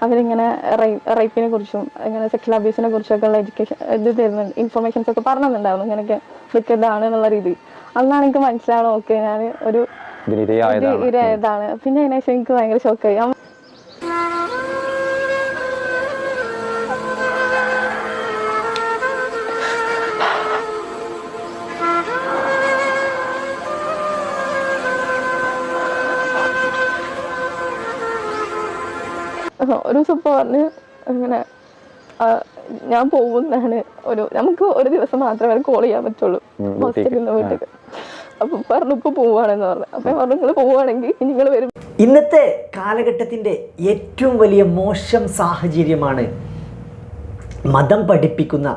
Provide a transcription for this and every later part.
അവരിങ്ങനെ റേപ്പിനെ കുറിച്ചും ഇങ്ങനെ സെക്ഷൽ അബ്യൂസിനെ കുറിച്ചൊക്കെ ഉള്ള എഡ്യൂക്കേഷൻ ഇത് തരുന്നുണ്ട് ഇൻഫർമേഷൻസ് ഒക്കെ പറഞ്ഞു തന്നിട്ടുണ്ടായിരുന്നു ഇങ്ങനെയൊക്കെ വിക്കതാണ് എന്നുള്ള രീതി. അന്നാണ് എനിക്ക് മനസ്സിലാവണം ഓക്കെ ഞാൻ ഒരു ഇരയായതാണ് പിന്നെ അതിനുശേഷം എനിക്ക് ഭയങ്കര ഷോക്കായി ഒരു ദിവസം ഇപ്പൊ പറഞ്ഞ് അങ്ങനെ ഞാൻ പോകുന്നതാണ് ഒരു നമുക്ക് ഒരു ദിവസം മാത്രമേ കോൾ ചെയ്യാൻ പറ്റുള്ളൂ. ഹോസ്റ്റലിൽ നിന്ന് വീട്ടിൽ അപ്പൊ പറഞ്ഞു ഇപ്പൊ പോവാണെന്ന് പറഞ്ഞു. അപ്പൊ പറഞ്ഞു നിങ്ങൾ പോവാണെങ്കിൽ നിങ്ങൾ വരും. ഇന്നത്തെ കാലഘട്ടത്തിന്റെ ഏറ്റവും വലിയ മോശം സാഹചര്യമാണ് മതം പഠിപ്പിക്കുന്ന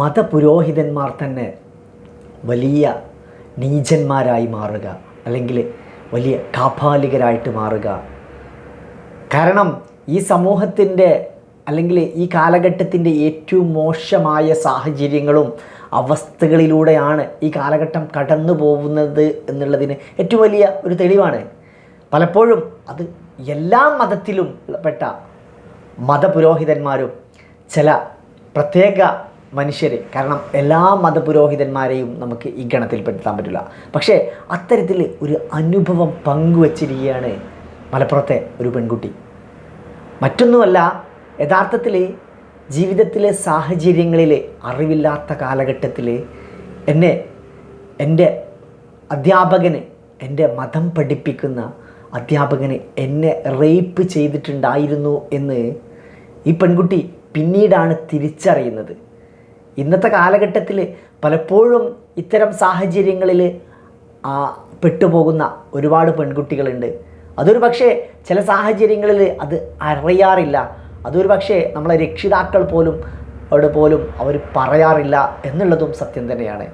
മതപുരോഹിതന്മാർ തന്നെ വലിയ നീചന്മാരായി മാറുക അല്ലെങ്കിൽ വലിയ കാപാലികരായിട്ട് മാറുക. കാരണം ഈ സമൂഹത്തിന്റെ അല്ലെങ്കിൽ ഈ കാലഘട്ടത്തിന്റെ ഏറ്റവും മോശമായ സാഹചര്യങ്ങളും അവസ്ഥകളിലൂടെയാണ് ഈ കാലഘട്ടം കടന്നു പോകുന്നത് എന്നുള്ളതിന് ഏറ്റവും വലിയ ഒരു തെളിവാണ്. പലപ്പോഴും അത് എല്ലാ മതത്തിലും പെട്ട മതപുരോഹിതന്മാരും ചില പ്രത്യേക മനുഷ്യർ കാരണം എല്ലാ മതപുരോഹിതന്മാരെയും നമുക്ക് ഈ ഗണത്തിൽപ്പെടുത്താൻ പറ്റില്ല. പക്ഷേ അത്തരത്തിൽ ഒരു അനുഭവം പങ്കുവച്ചിരിക്കുകയാണ് മലപ്പുറത്തെ ഒരു പെൺകുട്ടി. മറ്റൊന്നുമല്ല യഥാർത്ഥത്തിൽ ജീവിതത്തിലെ സാഹചര്യങ്ങളിൽ അറിവില്ലാത്ത കാലഘട്ടത്തിൽ എന്നെ എന്റെ അധ്യാപകന് എന്റെ മതം പഠിപ്പിക്കുന്ന അധ്യാപകന് എന്നെ റേപ്പ് ചെയ്തിട്ടുണ്ടായിരുന്നു എന്ന് ഈ പെൺകുട്ടി പിന്നീടാണ് തിരിച്ചറിയുന്നത്. ഇന്നത്തെ കാലഘട്ടത്തിൽ പലപ്പോഴും ഇത്തരം സാഹചര്യങ്ങളിൽ പെട്ടുപോകുന്ന ഒരുപാട് പെൺകുട്ടികളുണ്ട്. അതൊരു പക്ഷേ ചില സാഹചര്യങ്ങളിൽ അത് അറിയാറില്ല. അതൊരു പക്ഷേ നമ്മളെ രക്ഷിതാക്കൾ പോലും അവിടെ പോലും അവർ പറയാറില്ല എന്നുള്ളതും സത്യം തന്നെയാണ്.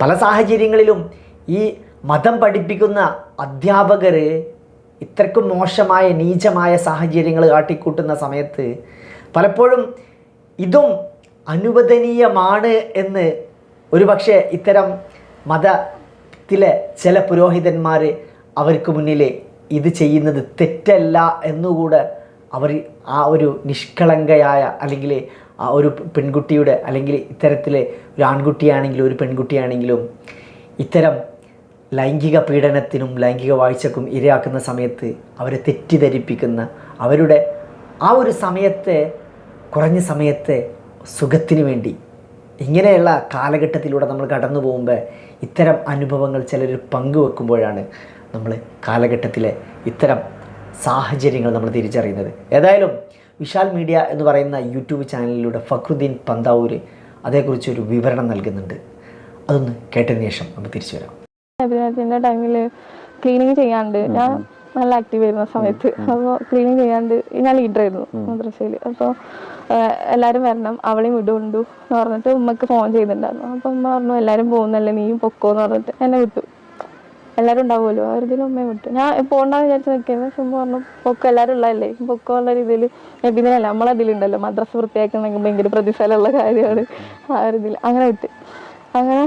പല സാഹചര്യങ്ങളിലും ഈ മതം പഠിപ്പിക്കുന്ന അധ്യാപകർ ഇത്രക്കും മോശമായ നീചമായ സാഹചര്യങ്ങൾ കാട്ടിക്കൂട്ടുന്ന സമയത്ത് പലപ്പോഴും ഇതും അനുവദനീയമാണ് എന്ന് ഒരുപക്ഷെ ഇത്തരം മതത്തിലെ ചില പുരോഹിതന്മാർ അവർക്ക് മുന്നിൽ ഇത് ചെയ്യുന്നത് തെറ്റല്ല എന്നുകൂടെ അവർ ആ ഒരു നിഷ്കളങ്കയായ അല്ലെങ്കിൽ ആ ഒരു പെൺകുട്ടിയുടെ അല്ലെങ്കിൽ ഇത്തരത്തിലെ ഒരു ആൺകുട്ടിയാണെങ്കിലും ഒരു പെൺകുട്ടിയാണെങ്കിലും ഇത്തരം ലൈംഗിക പീഡനത്തിനും ലൈംഗിക വാഴ്ചക്കും ഇരയാക്കുന്ന സമയത്ത് അവരെ തെറ്റിദ്ധരിപ്പിക്കുന്ന അവരുടെ ആ ഒരു സമയത്തെ കുറഞ്ഞ സമയത്തെ സുഖത്തിന് വേണ്ടി ഇങ്ങനെയുള്ള കാലഘട്ടത്തിലൂടെ നമ്മൾ കടന്നു പോകുമ്പോൾ ഇത്തരം അനുഭവങ്ങൾ ചിലർ പങ്കുവെക്കുമ്പോഴാണ്. നമ്മൾ കാലഘട്ടത്തിലെ ഇത്തരം സാഹചര്യങ്ങൾ നമ്മൾ തിരിച്ചറിയുന്നത്. ഏതായാലും വിശാൽ മീഡിയ എന്ന് പറയുന്ന യൂട്യൂബ് ചാനലിലൂടെ ഫക്രുദ്ദീൻ പന്താവൂർ അതേക്കുറിച്ചൊരു വിവരണം നൽകുന്നുണ്ട്. അതൊന്ന് കേട്ടതിന് ശേഷം നമുക്ക് തിരിച്ചു വരാം. ടൈമിൽ ക്ലീനിങ് ചെയ്യാണ്ട് ഞാൻ നല്ല ആക്റ്റീവ് ആയിരുന്ന സമയത്ത്. അപ്പോൾ ക്ലീനിങ് ചെയ്യാണ്ട് ഞാൻ ലീഡർ ആയിരുന്നു മദ്രസയിൽ അപ്പോൾ എല്ലാവരും വരണം അവളെയും വിടുകൊണ്ടു എന്ന് പറഞ്ഞിട്ട് ഉമ്മക്ക് ഫോൺ ചെയ്തിട്ടുണ്ടായിരുന്നു. അപ്പോൾ ഉമ്മ പറഞ്ഞു എല്ലാവരും പോകുന്നല്ലേ നീയും പൊക്കോ എന്ന് പറഞ്ഞിട്ട് എന്നെ വിട്ടു. എല്ലാവരും ഉണ്ടാവുമല്ലോ? ആ രീതിയിൽ ഉമ്മയെ വിട്ടു. ഞാൻ പോകണ്ടെന്ന് വിചാരിച്ച് നിൽക്കുന്നത് പക്ഷെ പറഞ്ഞു പൊക്കം എല്ലാവരും ഉള്ളതല്ലേ? പൊക്കം ഉള്ള രീതിയിൽ നബിദിനല്ല നമ്മളതിലുണ്ടല്ലോ മദ്രസ വൃത്തിയാക്കുന്ന ഭയങ്കര പ്രതിഫലമുള്ള കാര്യമാണ്. ആ ഒരു ഇതിൽ അങ്ങനെ വിട്ട്. അങ്ങനെ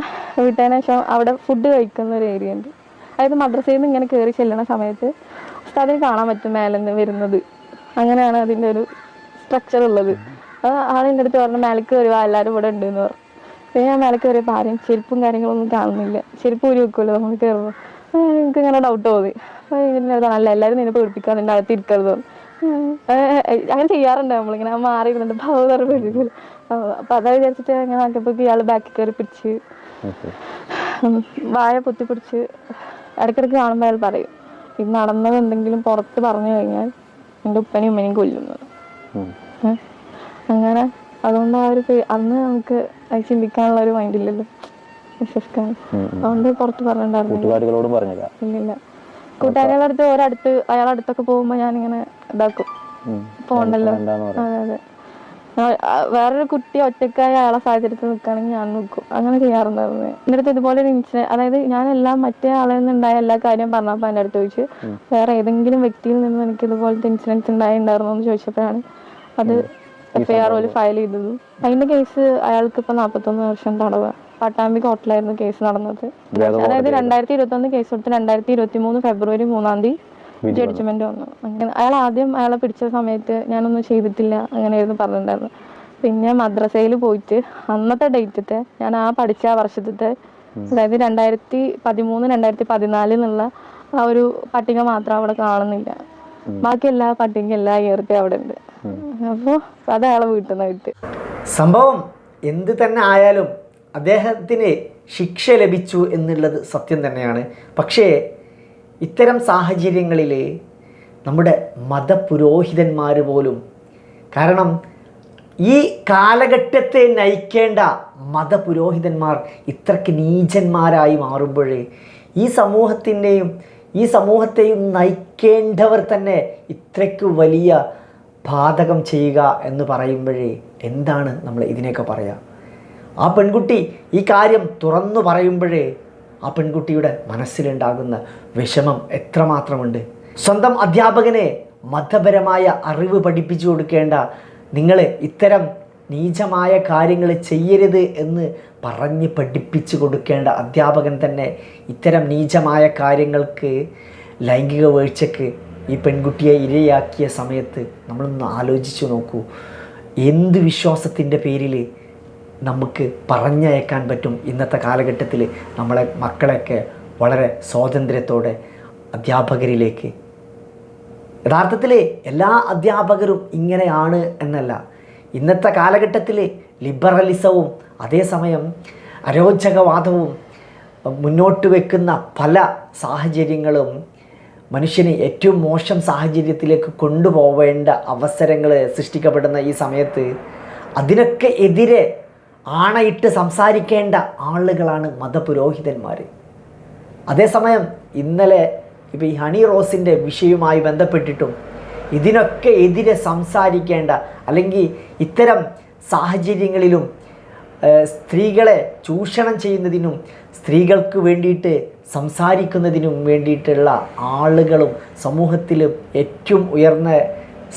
വിട്ടതിന് ശേഷം അവിടെ ഫുഡ് കഴിക്കുന്ന ഒരു ഏരിയ ഉണ്ട്. അതായത് മദ്രസയിൽ നിന്ന് ഇങ്ങനെ കയറി ചെല്ലണ സമയത്ത് ഉസ്താദിനെ കാണാൻ പറ്റും മേലെ നിന്ന് വരുന്നത്. അങ്ങനെയാണ് അതിന്റെ ഒരു സ്ട്രക്ചർ ഉള്ളത്. ആളെന്റെ അടുത്ത് പറഞ്ഞു മേലേക്ക് വരുവാ എല്ലാവരും ഇവിടെ ഉണ്ട് എന്ന് പറഞ്ഞു. പിന്നെ ഞാൻ മേലക്ക് കയറിയപ്പോൾ ആരും ചെരുപ്പും കാര്യങ്ങളൊന്നും കാണുന്നില്ല. ചെരുപ്പ് ഊരി വെക്കുമല്ലോ നമ്മൾ കയറുമ്പോൾ എനിക്ക് ഇങ്ങനെ ഡൗട്ട് തോന്നി അല്ല എല്ലാവരും നിന്നെ പേടിപ്പിക്കാൻ നിന്റെ അകത്ത് ഇരിക്കരുത്. അങ്ങനെ ചെയ്യാറുണ്ട് നമ്മളിങ്ങനെ. മാറി ഇരുന്നിട്ട് ഭാവതറ പേടിക്കില്ല അപ്പോൾ അതാ വിചാരിച്ചിട്ട് അങ്ങനെ നോക്കിയപ്പോ ഇയാൾ ബാക്കിൽ കയറി പിടിച്ച് വായ പൊത്തി പിടിച്ച് ഇടയ്ക്കിടയ്ക്ക് കാണുമ്പോൾ അയാൾ പറയും ഇത് നടന്നത് എന്തെങ്കിലും പുറത്ത് പറഞ്ഞു കഴിഞ്ഞാൽ എന്റെ ഉപ്പനെയും ഉമ്മനെയും കൊല്ലുന്നത്? അങ്ങനെ. അതുകൊണ്ട് ആ ഒരു അന്ന് നമുക്ക് അത് ചിന്തിക്കാനുള്ള ഒരു മൈൻഡില്ലല്ലോ അതുകൊണ്ട് പുറത്ത് പറഞ്ഞിട്ടുണ്ടായിരുന്നില്ല കൂട്ടുകാരികളോടും പറഞ്ഞില്ല ഇല്ലില്ല. കൂട്ടുകാരികളുടെ അടുത്ത് ഒരടുത്ത് അയാളുടെ അടുത്തൊക്കെ പോകുമ്പോൾ ഞാനിങ്ങനെ ഇതാക്കും. ഉം. പോണ്ടല്ലോ. അതെ വേറൊരു കുട്ടി ഒറ്റക്കായി അയാളെ സാഹചര്യത്തിൽ നിൽക്കുകയാണെങ്കിൽ ഞാൻ നിൽക്കും. അങ്ങനെ ചെയ്യാറുണ്ടായിരുന്നു. എന്റെ അടുത്ത് ഇതുപോലെ ഒരു ഇൻസിഡന്റ് അതായത് ഞാൻ എല്ലാം മറ്റേ ആളിൽ നിന്നുണ്ടായ എല്ലാ കാര്യവും പറഞ്ഞപ്പോൾ എന്റെ അടുത്ത് ചോദിച്ചു. വേറെ ഏതെങ്കിലും വ്യക്തിയിൽ നിന്ന് എനിക്ക് ഇതുപോലത്തെ ഇൻസിഡൻസ് ഉണ്ടായിട്ടുണ്ടായിരുന്നോ എന്ന് ചോദിച്ചപ്പോഴാണ് അത് എഫ് ഐ ആർ പോലെ ഫയൽ ചെയ്തത്. അതിന്റെ കേസ് അയാൾക്ക് ഇപ്പൊ നാൽപ്പത്തൊന്ന് വർഷം തടവ്. പട്ടാമ്പി ഹോട്ടലായിരുന്നു കേസ് നടന്നത്. അതായത് രണ്ടായിരത്തി ഇരുപത്തി ഒന്ന് കേസ് കൊടുത്ത് രണ്ടായിരത്തി ഇരുപത്തി മൂന്ന് ഫെബ്രുവരി മൂന്നാം തീയതി ജഡ്ജ്മെന്റ് വന്നു. അങ്ങനെ അയാൾ ആദ്യം അയാളെ പിടിച്ച സമയത്ത് ഞാനൊന്നും ചെയ്തിട്ടില്ല അങ്ങനെയായിരുന്നു പറഞ്ഞിട്ടുണ്ടായിരുന്നു പിന്നെ മദ്രസയിൽ പോയിട്ട് അന്നത്തെ ഡേറ്റത്തെ ഞാൻ ആ പഠിച്ച ആ വർഷത്തെ അതായത് രണ്ടായിരത്തി പതിമൂന്ന് രണ്ടായിരത്തി പതിനാലിൽ നിന്നുള്ള ആ ഒരു പട്ടിക മാത്രം അവിടെ കാണുന്നില്ല. ബാക്കി എല്ലാ പട്ടിക എല്ലാ ഇയർത്തെ അവിടെ ഉണ്ട്. അപ്പോൾ അത് അയാളെ വീട്ടിൽ നിന്ന് കിട്ടി. സംഭവം എന്ത് തന്നെ ആയാലും അദ്ദേഹത്തിന് ശിക്ഷ ലഭിച്ചു എന്നുള്ളത് സത്യം തന്നെയാണ്. പക്ഷേ ഇത്തരം സാഹചര്യങ്ങളിൽ നമ്മുടെ മതപുരോഹിതന്മാർ പോലും കാരണം ഈ കാലഘട്ടത്തെ നയിക്കേണ്ട മതപുരോഹിതന്മാർ ഇത്രയ്ക്ക് നീചന്മാരായി മാറുമ്പോൾ ഈ സമൂഹത്തിന്റെയും ഈ സമൂഹത്തെയും നയിക്കേണ്ടവർ തന്നെ ഇത്രയ്ക്ക് വലിയ ബാധകം ചെയ്യുക എന്ന് പറയുമ്പോഴേ എന്താണ് നമ്മൾ ഇതിനെയൊക്കെ പറയുക ആ പെൺകുട്ടി ഈ കാര്യം തുറന്നു പറയുമ്പോഴേ ആ പെൺകുട്ടിയുടെ മനസ്സിലുണ്ടാകുന്ന വിഷമം എത്രമാത്രമുണ്ട്? സ്വന്തം അധ്യാപകനെ മതപരമായ അറിവ് പഠിപ്പിച്ചു കൊടുക്കേണ്ട നിങ്ങൾ ഇത്തരം നീചമായ കാര്യങ്ങൾ ചെയ്യരുത് എന്ന് പറഞ്ഞ് പഠിപ്പിച്ചു കൊടുക്കേണ്ട അധ്യാപകൻ തന്നെ ഇത്തരം നീചമായ കാര്യങ്ങൾക്ക് ലൈംഗിക വീഴ്ചയ്ക്ക് ഈ പെൺകുട്ടിയെ ഇരയാക്കിയ സമയത്ത് നമ്മളൊന്ന് ആലോചിച്ചു നോക്കൂ. എന്ത് വിശ്വാസത്തിന്റെ പേരിൽ നമുക്ക് പറഞ്ഞയക്കാൻ പറ്റും. ഇന്നത്തെ കാലഘട്ടത്തിൽ നമ്മളെ മക്കളെയൊക്കെ വളരെ സ്വാതന്ത്ര്യത്തോടെ അധ്യാപകരിലേക്ക് യഥാർത്ഥത്തിൽ എല്ലാ അധ്യാപകരും ഇങ്ങനെയാണ് എന്നല്ല. ഇന്നത്തെ കാലഘട്ടത്തിൽ ലിബറലിസവും അതേസമയം അരോചകവാദവും മുന്നോട്ട് വെക്കുന്ന പല സാഹചര്യങ്ങളും മനുഷ്യനെ ഏറ്റവും മോശം സാഹചര്യത്തിലേക്ക് കൊണ്ടുപോവേണ്ട അവസരങ്ങൾ സൃഷ്ടിക്കപ്പെടുന്ന ഈ സമയത്ത് അതിനൊക്കെ എതിരെ ആണയിട്ട് സംസാരിക്കേണ്ട ആളുകളാണ് മതപുരോഹിതന്മാർ. അതേസമയം ഇന്നലെ ഇപ്പോൾ ഈ ഹണി റോസിന്റെ വിഷയവുമായി ബന്ധപ്പെട്ടിട്ടും ഇതിനൊക്കെ എതിരെ സംസാരിക്കേണ്ട അല്ലെങ്കിൽ ഇത്തരം സാഹചര്യങ്ങളിലും സ്ത്രീകളെ ചൂഷണം ചെയ്യുന്നതിനും സ്ത്രീകൾക്ക് വേണ്ടിയിട്ട് സംസാരിക്കുന്നതിനും വേണ്ടിയിട്ടുള്ള ആളുകളും സമൂഹത്തിലും ഏറ്റവും ഉയർന്ന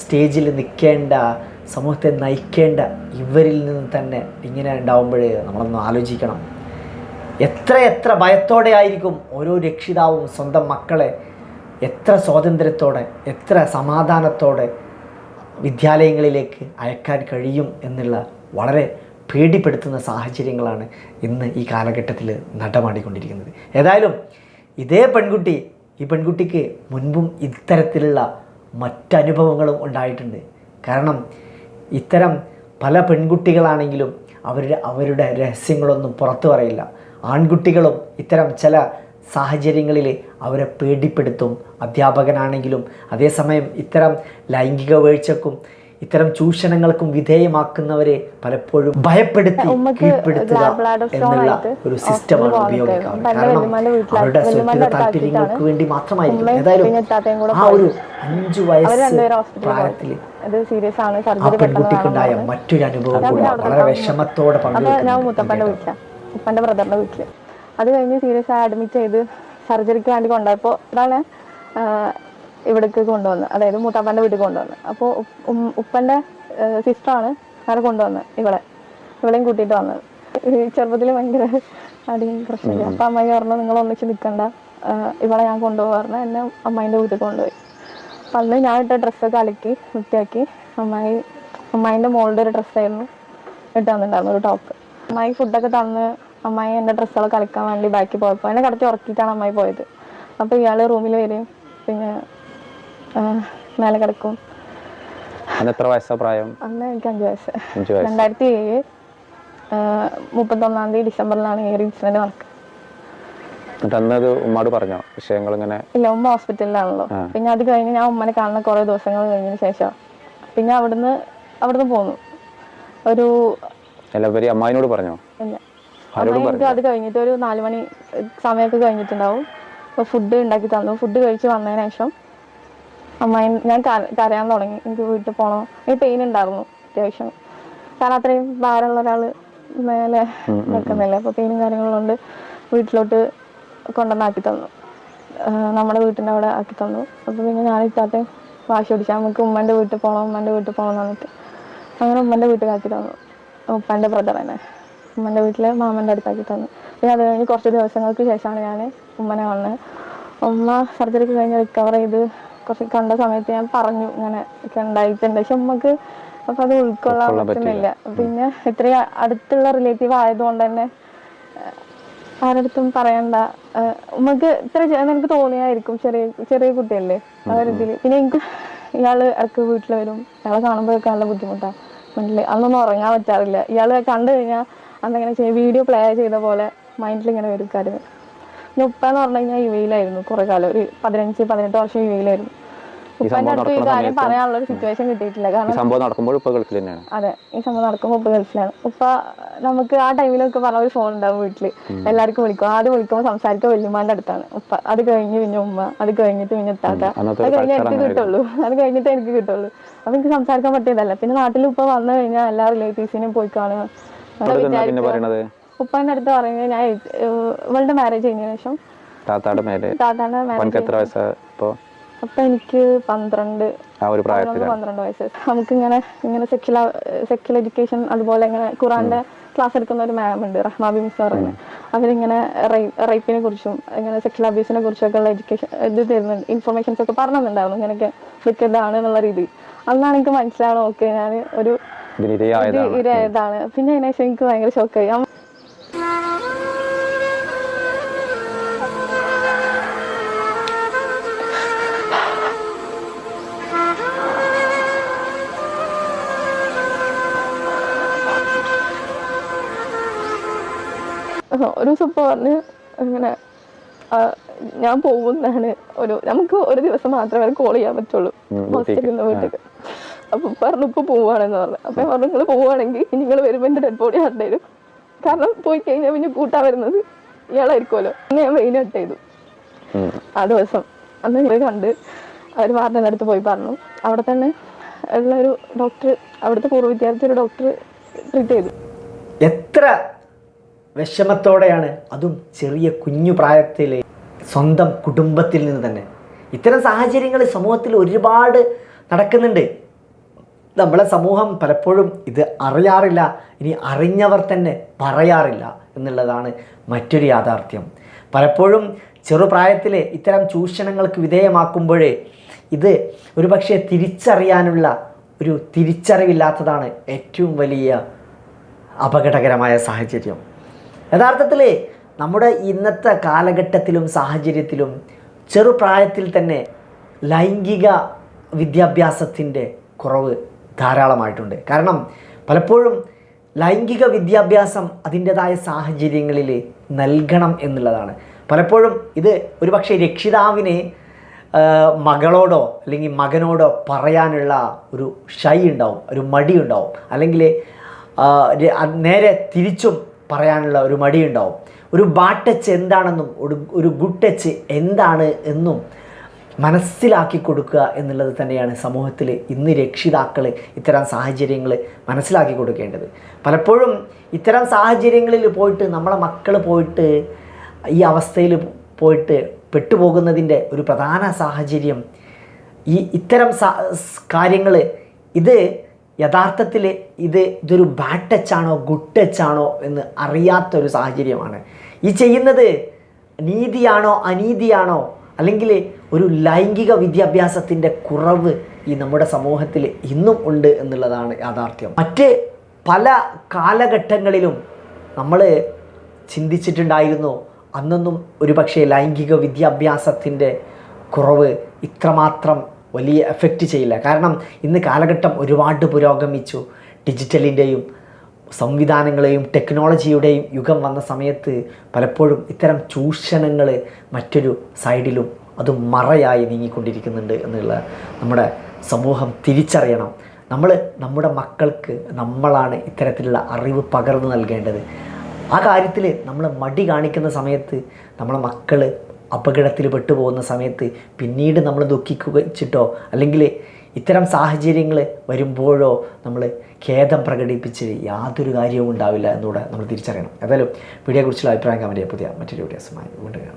സ്റ്റേജിൽ നിൽക്കേണ്ട സമൂഹത്തെ നയിക്കേണ്ട ഇവരിൽ നിന്ന് തന്നെ ഇങ്ങനെ ഉണ്ടാവുമ്പോഴേ നമ്മളൊന്ന് ആലോചിക്കണം. എത്ര എത്ര ഭയത്തോടെ ആയിരിക്കും ഓരോ രക്ഷിതാവും സ്വന്തം മക്കളെ എത്ര സ്വാതന്ത്ര്യത്തോടെ എത്ര സമാധാനത്തോടെ വിദ്യാലയങ്ങളിലേക്ക് അയക്കാൻ കഴിയും എന്നുള്ള വളരെ പേടിപ്പെടുത്തുന്ന സാഹചര്യങ്ങളാണ് ഇന്ന് ഈ കാലഘട്ടത്തിൽ നടമാടിക്കൊണ്ടിരിക്കുന്നത്. ഏതായാലും ഇതേ പെൺകുട്ടി ഈ പെൺകുട്ടിക്ക് മുൻപും ഇത്തരത്തിലുള്ള മറ്റനുഭവങ്ങളും ഉണ്ടായിട്ടുണ്ട്. കാരണം ഇത്തരം പല പെൺകുട്ടികളാണെങ്കിലും അവരുടെ അവരുടെ രഹസ്യങ്ങളൊന്നും പുറത്തു പറയില്ല. ആൺകുട്ടികളും ഇത്തരം ചില സാഹചര്യങ്ങളിൽ അവരെ പേടിപ്പെടുത്തും. അധ്യാപകനാണെങ്കിലും അതേസമയം ഇത്തരം ലൈംഗിക വീഴ്ചക്കും ഇത്തരം ചൂഷണങ്ങൾക്കും വിധേയമാക്കുന്നവരെ പലപ്പോഴും ഭയപ്പെടുത്തി കീഴ്പ്പെടുത്തുക എന്നുള്ള ഒരു സിസ്റ്റമാണ് ഉപയോഗിക്കാറ്. കാരണം അവരുടെ വല്യമ്മാന്റെ താല്പര്യങ്ങൾക്ക് വേണ്ടി മാത്രമായിരിക്കും. ഏതായാലും ആ ഒരു അഞ്ചു വയസ്സ് പ്രായത്തിൽ സീരിയസ് ആണ്. ആ സർജറി പെൺകുട്ടിക്കുണ്ടായ മറ്റൊരു അനുഭവം വളരെ വിഷമത്തോടെ ഞാൻ വീട്ടിലാണ് വീട്ടിൽ. അത് കഴിഞ്ഞ് സീരിയസ് ആയി അഡ്മിറ്റ് ചെയ്ത് സർജറിക്ക് വേണ്ടി കൊണ്ടുപോയപ്പോൾ ഇതാണ് ഇവിടേക്ക് കൊണ്ടുവന്ന് അതായത് മുത്തപ്പന്റെ വീട്ടിൽ കൊണ്ടുവന്ന്. അപ്പോൾ ഉപ്പന്റെ സിസ്റ്ററാണ് അവരെ കൊണ്ടുവന്നത് ഇവളെ. ഇവളെയും കൂട്ടിയിട്ട് വന്നത്. ഈ ചെറുപ്പത്തിൽ ഭയങ്കര അടിയും പ്രശ്നമില്ല അപ്പൊ അമ്മായി പറഞ്ഞു നിങ്ങൾ ഒന്നിച്ച് നിൽക്കണ്ട. ഇവളെ ഞാൻ കൊണ്ടുപോകാറുണ്ട്. എന്നെ അമ്മായിന്റെ വീട്ടിൽ കൊണ്ടുപോയി. അപ്പൊ അന്ന് ഞാൻ ഇട്ട ഡ്രസ്സൊക്കെ അലക്കി വൃത്തിയാക്കി. അമ്മായി അമ്മായിന്റെ മോളുടെ ഒരു ഡ്രസ്സായിരുന്നു ഇട്ട് തന്നിട്ടുണ്ടായിരുന്നു ഒരു ടോപ്പ് അമ്മായി ഫുഡൊക്കെ തന്ന് അമ്മായി എന്റെ ഡ്രസ്സുകളൊക്കെ അലക്കാൻ വേണ്ടി ബാക്കി പോയപ്പോൾ എന്നെ കടത്തി ഉറക്കിയിട്ടാണ് അമ്മായി പോയത്. അപ്പോൾ ഇയാൾ റൂമിൽ വരും പിന്നെ മേലെ കിടക്കും. അന്ന് എത്ര വയസ്സാ പ്രായം? അന്ന് എനിക്ക് അഞ്ച് വയസ്സ്. അഞ്ച് വയസ്സ്. രണ്ടായിരത്തി ഏഴ് മുപ്പത്തൊന്നാം തീയതി ഡിസംബറിലാണ് ഈ ഒരു ഇൻസിഡന്റ് നടക്കുക എന്നിട്ട് അന്ന് അത് ഉമ്മാട് പറഞ്ഞോ? വിഷയങ്ങൾ ഇങ്ങനെ ഇല്ല ഉമ്മ ഹോസ്പിറ്റലിലാണല്ലോ. പിന്നെ അത് കഴിഞ്ഞ് ഞാൻ ഉമ്മനെ കാണുന്ന കുറേ ദിവസങ്ങൾ കഴിഞ്ഞതിന് ശേഷം പിന്നെ അവിടുന്ന് അവിടുന്ന് പോന്നു. ഒരു എല്ലാവരും അമ്മായിനോട് പറഞ്ഞോ? ഇല്ല. അമ്മ എനിക്ക് അത് കഴിഞ്ഞിട്ട് ഒരു നാല് മണി ഏഹ്, സമയമൊക്കെ കഴിഞ്ഞിട്ടുണ്ടാവും. ഫുഡ് ഉണ്ടാക്കി തന്നു. ഫുഡ് കഴിച്ച് വന്നതിന് ശേഷം അമ്മായി ഞാൻ കര- കരയാൻ തുടങ്ങി. എനിക്ക് വീട്ടിൽ പോകണം എനിക്ക് പെയിൻ ഉണ്ടായിരുന്നു അത്യാവശ്യം. കാരണം അത്രയും ഭാരമുള്ള ഒരാൾ മേലെ നിൽക്കുന്നില്ല. അപ്പൊ പെയിനും കാര്യങ്ങളുണ്ട് വീട്ടിലോട്ട് കൊണ്ടുവന്നാക്കി തന്നു. നമ്മുടെ വീട്ടിന്റെ അവിടെ ആക്കി തന്നു. അപ്പൊ പിന്നെ ഞാൻ ഇത്താത്തെ വാശി പിടിച്ചാൽ നമുക്ക് ഉമ്മന്റെ വീട്ടിൽ പോകണം ഉമ്മന്റെ വീട്ടിൽ പോകണം എന്ന് പറഞ്ഞിട്ട് അങ്ങനെ ഉമ്മന്റെ വീട്ടിലാക്കി തന്നു. ഉപ്പന്റെ ബ്രദർ തന്നെ. ഉമ്മന്റെ വീട്ടിൽ മാമന്റെ അടുത്താക്കി തന്നു. പിന്നെ അത് കഴിഞ്ഞ് കുറച്ച് ദിവസങ്ങൾക്ക് ശേഷമാണ് ഞാൻ ഉമ്മനെ വന്നത് ഉമ്മ സർജറിക്ക് കഴിഞ്ഞ് റിക്കവർ ചെയ്ത് കുറച്ച് കണ്ട സമയത്ത് ഞാൻ പറഞ്ഞു ഇങ്ങനെ ഒക്കെ ഉണ്ടായിട്ടുണ്ട്. പക്ഷെ നമുക്ക് അപ്പൊ അത് ഉൾക്കൊള്ളാൻ പറ്റുന്നില്ല. പിന്നെ ഇത്രയും അടുത്തുള്ള റിലേറ്റീവ് ആയതുകൊണ്ട് തന്നെ ആരടുത്തും പറയണ്ട. നമുക്ക് ഇത്ര എനിക്ക് തോന്നിയായിരിക്കും ചെറിയ ചെറിയ കുട്ടിയല്ലേ? ആ ഒരു ഇതിൽ. പിന്നെ എനിക്ക് ഇയാൾ ഇടയ്ക്ക് വീട്ടിൽ വരും. ഇയാളെ കാണുമ്പോഴൊക്കെ നല്ല ബുദ്ധിമുട്ടാണ് മൈൻഡിൽ അന്നൊന്നും ഉറങ്ങാൻ പറ്റാറില്ല. ഇയാൾ കണ്ടു കഴിഞ്ഞാൽ അന്നെങ്ങനെ ചെയ്യും. വീഡിയോ പ്ലേ ചെയ്ത പോലെ മൈൻഡിൽ ഇങ്ങനെ വരും കാര്യം ഉപ്പ എന്ന് പറഞ്ഞു കഴിഞ്ഞാൽ യു എയിലായിരുന്നു കുറെ കാലം. ഒരു പതിനഞ്ച് പതിനെട്ട് വർഷം യു എയിലായിരുന്നു ഉപ്പന്റെ അടുത്ത് ഈ കാര്യം പറയാനുള്ള ഒരു സിറ്റുവേഷൻ കിട്ടിയിട്ടില്ല. കാരണം സംഭവം നടക്കുമ്പോൾ ഉപ്പ ഗൾഫിൽ തന്നെയാണ്. അതെ ഈ സംഭവം നടക്കുമ്പോൾ ഉപ്പ ഗൾഫിലാണ്. ഉപ്പ നമുക്ക് ആ ടൈമിലൊക്കെ പറഞ്ഞ ഒരു ഫോൺ ഉണ്ടാവും വീട്ടിൽ. എല്ലാവർക്കും വിളിക്കും. ആദ്യം വിളിക്കുമ്പോൾ സംസാരിക്കുക വല്യമാന്റെ അടുത്താണ്. ഉപ്പ അത് കഴിഞ്ഞ് പിന്നെ ഉമ്മ അത് കഴിഞ്ഞിട്ട് പിന്നെ എത്താത്ത അത് കഴിഞ്ഞ എനിക്ക് കിട്ടുള്ളൂ. അത് കഴിഞ്ഞിട്ട് എനിക്ക് കിട്ടുള്ളൂ. അപ്പൊ എനിക്ക് സംസാരിക്കാൻ പറ്റിയതല്ല. പിന്നെ നാട്ടിൽ ഉപ്പ വന്നു കഴിഞ്ഞാൽ എല്ലാ റിലേറ്റീവ്സിനും പോയി കാണുക. ഉപ്പാന്റെ അടുത്ത് പറയുന്നത് ഞാൻ ഇവളുടെ മാരേജ് കഴിഞ്ഞ ശേഷം താത്താടെ മാരേജ് എത്ര വയസ്സാ ഇപ്പോ? അപ്പൊ എനിക്ക് പന്ത്രണ്ട്. ആ ഒരു പ്രായത്തിൽ പന്ത്രണ്ട് വയസ്സ്. നമുക്ക് ഇങ്ങനെ ഇങ്ങനെ സെക്യുലർ സെക്യുലർ എഡ്യൂക്കേഷൻ അതുപോലെ ഇങ്ങനെ ഖുറാന്റെ ക്ലാസ് എടുക്കുന്ന ഒരു മാം ഉണ്ട് റഹ്മാബി മിസ് പറയുന്നത് അവരിങ്ങനെ റേപ്പിനെ കുറിച്ചും ഇങ്ങനെ സെക്യുലർ അബ്യൂസിനെ കുറിച്ചൊക്കെ ഉള്ള എഡ്യൂക്കേഷൻ ഇത് തരുന്നുണ്ട് ഇൻഫർമേഷൻസ് ഒക്കെ പറഞ്ഞിട്ടുണ്ടായിരുന്നു. ഇങ്ങനെയൊക്കെ വിറ്റതാണ് എന്നുള്ള രീതി അന്നാണ് എനിക്ക് മനസ്സിലാവണം ഓക്കെ ഞാൻ ഒരു ഇരയായതാണ് പിന്നെ അതിന് ശേഷം എനിക്ക് ഭയങ്കര ഷോക്കായി ഒരു ദിവസം ഇപ്പൊ പറഞ്ഞ് അങ്ങനെ ഞാൻ പോകുന്നതാണ് ഒരു നമുക്ക് ഒരു ദിവസം മാത്രമേ കോൾ ചെയ്യാൻ പറ്റുള്ളൂ. ഹോസ്റ്റലിൽ നിന്ന് വീട്ടിലേക്ക് അപ്പൊ പറഞ്ഞു ഇപ്പൊ പോവാണെന്ന് പറഞ്ഞു. അപ്പൊ പറഞ്ഞു നിങ്ങൾ പോവാണെങ്കിൽ നിങ്ങൾ വരുമ്പോ എന്റെ ഡെഡ് ബോഡി ആരുടെ കാരണം പോയി കഴിഞ്ഞാൽ പിന്നെ കൂട്ടാൻ വരുന്നത് ഇയാളായിരിക്കുമല്ലോ. അന്ന് ഞാൻ മെയിൻ കട്ട് ചെയ്തു. ആ ദിവസം. അന്ന് ഇവിടെ കണ്ട് അവർ വാർഡന്റെ അടുത്ത് പോയി പറഞ്ഞു. അവിടെ തന്നെ ഉള്ള ഒരു ഡോക്ടർ അവിടുത്തെ പൂർവ വിദ്യാർത്ഥി ഒരു ഡോക്ടർ ട്രീറ്റ് ചെയ്തു. എത്ര വിഷമത്തോടെയാണ് അതും ചെറിയ കുഞ്ഞു പ്രായത്തിലെ സ്വന്തം കുടുംബത്തിൽ നിന്ന് തന്നെ. ഇത്തരം സാഹചര്യങ്ങൾ സമൂഹത്തിൽ ഒരുപാട് നടക്കുന്നുണ്ട്. നമ്മളെ സമൂഹം പലപ്പോഴും ഇത് അറിയാറില്ല. ഇനി അറിഞ്ഞവർ തന്നെ പറയാറില്ല എന്നുള്ളതാണ് മറ്റൊരു യാഥാർത്ഥ്യം. പലപ്പോഴും ചെറുപ്രായത്തിൽ ഇത്തരം ചൂഷണങ്ങൾക്ക് വിധേയമാക്കുമ്പോഴേ ഇത് ഒരുപക്ഷെ തിരിച്ചറിയാനുള്ള ഒരു തിരിച്ചറിവില്ലാത്തതാണ് ഏറ്റവും വലിയ അപകടകരമായ സാഹചര്യം. യഥാർത്ഥത്തിൽ നമ്മുടെ ഇന്നത്തെ കാലഘട്ടത്തിലും സാഹചര്യത്തിലും ചെറുപ്രായത്തിൽ തന്നെ ലൈംഗിക വിദ്യാഭ്യാസത്തിന്റെ കുറവ് ധാരാളമായിട്ടുണ്ട്. കാരണം പലപ്പോഴും ലൈംഗിക വിദ്യാഭ്യാസം അതിന്റെതായ സാഹചര്യങ്ങളിൽ നൽകണം എന്നുള്ളതാണ്. പലപ്പോഴും ഇത് ഒരുപക്ഷെ രക്ഷിതാവിനെ മകളോടോ അല്ലെങ്കിൽ മകനോടോ പറയാനുള്ള ഒരു ഷൈ ഉണ്ടാവും ഒരു മടി ഉണ്ടാവും. അല്ലെങ്കിൽ നേരെ തിരിച്ചും പറയാനുള്ള ഒരു മടി ഉണ്ടാവും. ഒരു ബാഡ് ടച്ച് എന്താണെന്നും ഒരു ഒരു എന്താണ് എന്നും മനസ്സിലാക്കി കൊടുക്കുക എന്നുള്ളത് തന്നെയാണ് സമൂഹത്തിൽ ഇന്ന് രക്ഷിതാക്കൾ ഇത്തരം സാഹചര്യങ്ങൾ മനസ്സിലാക്കി കൊടുക്കേണ്ടത്. പലപ്പോഴും ഇത്തരം സാഹചര്യങ്ങളിൽ പോയിട്ട് നമ്മളെ മക്കൾ പോയിട്ട് ഈ അവസ്ഥയിൽ പോയിട്ട് പെട്ടുപോകുന്നതിന്റെ ഒരു പ്രധാന സാഹചര്യം ഈ ഇത്തരം കാര്യങ്ങൾ ഇത് യഥാർത്ഥത്തിൽ ഇത് ഇതൊരു ബാഡ് ടച്ചാണോ ഗുഡ് ടച്ചാണോ എന്ന് അറിയാത്തൊരു സാഹചര്യമാണ്. ഈ ചെയ്യുന്നത് നീതിയാണോ അനീതിയാണോ അല്ലെങ്കിൽ ഒരു ലൈംഗിക വിദ്യാഭ്യാസത്തിന്റെ കുറവ് ഈ നമ്മുടെ സമൂഹത്തിൽ ഇന്നും ഉണ്ട് എന്നുള്ളതാണ് യാഥാർത്ഥ്യം. മറ്റ് പല കാലഘട്ടങ്ങളിലും നമ്മൾ ചിന്തിച്ചിട്ടുണ്ടായിരുന്നു അന്നൊന്നും ഒരുപക്ഷെ ലൈംഗിക വിദ്യാഭ്യാസത്തിന്റെ കുറവ് ഇത്രമാത്രം വലിയ എഫക്റ്റ് ചെയ്യില്ല. കാരണം ഇന്ന് കാലഘട്ടം ഒരുപാട് പുരോഗമിച്ചു. ഡിജിറ്റലിന്റെയും സംവിധാനങ്ങളെയും ടെക്നോളജിയുടെയും യുഗം വന്ന സമയത്ത് പലപ്പോഴും ഇത്തരം ചൂഷണങ്ങൾ മറ്റൊരു സൈഡിലും അത് മറയായി നീങ്ങിക്കൊണ്ടിരിക്കുന്നുണ്ട് എന്നുള്ള നമ്മുടെ സമൂഹം തിരിച്ചറിയണം. നമ്മൾ നമ്മുടെ മക്കൾക്ക് നമ്മളാണ് ഇത്തരത്തിലുള്ള അറിവ് പകർന്നു നൽകേണ്ടത്. ആ കാര്യത്തിൽ നമ്മൾ മടി കാണിക്കുന്ന സമയത്ത് നമ്മളെ മക്കൾ അപകടത്തിൽ പെട്ടുപോകുന്ന സമയത്ത് പിന്നീട് നമ്മൾ ദുഃഖിക്കുക വെച്ചിട്ടോ അല്ലെങ്കിൽ ഇത്തരം സാഹചര്യങ്ങൾ വരുമ്പോഴോ നമ്മൾ ഖേദം പ്രകടിപ്പിച്ച് യാതൊരു കാര്യവും ഉണ്ടാവില്ല എന്നുകൂടെ നമ്മൾ തിരിച്ചറിയണം. ഏതായാലും വീഡിയോയെക്കുറിച്ചുള്ള അഭിപ്രായം കമന്റ് പുതിയ മറ്റൊരു വീഡിയോസുമായി വീണ്ടും കാണാം.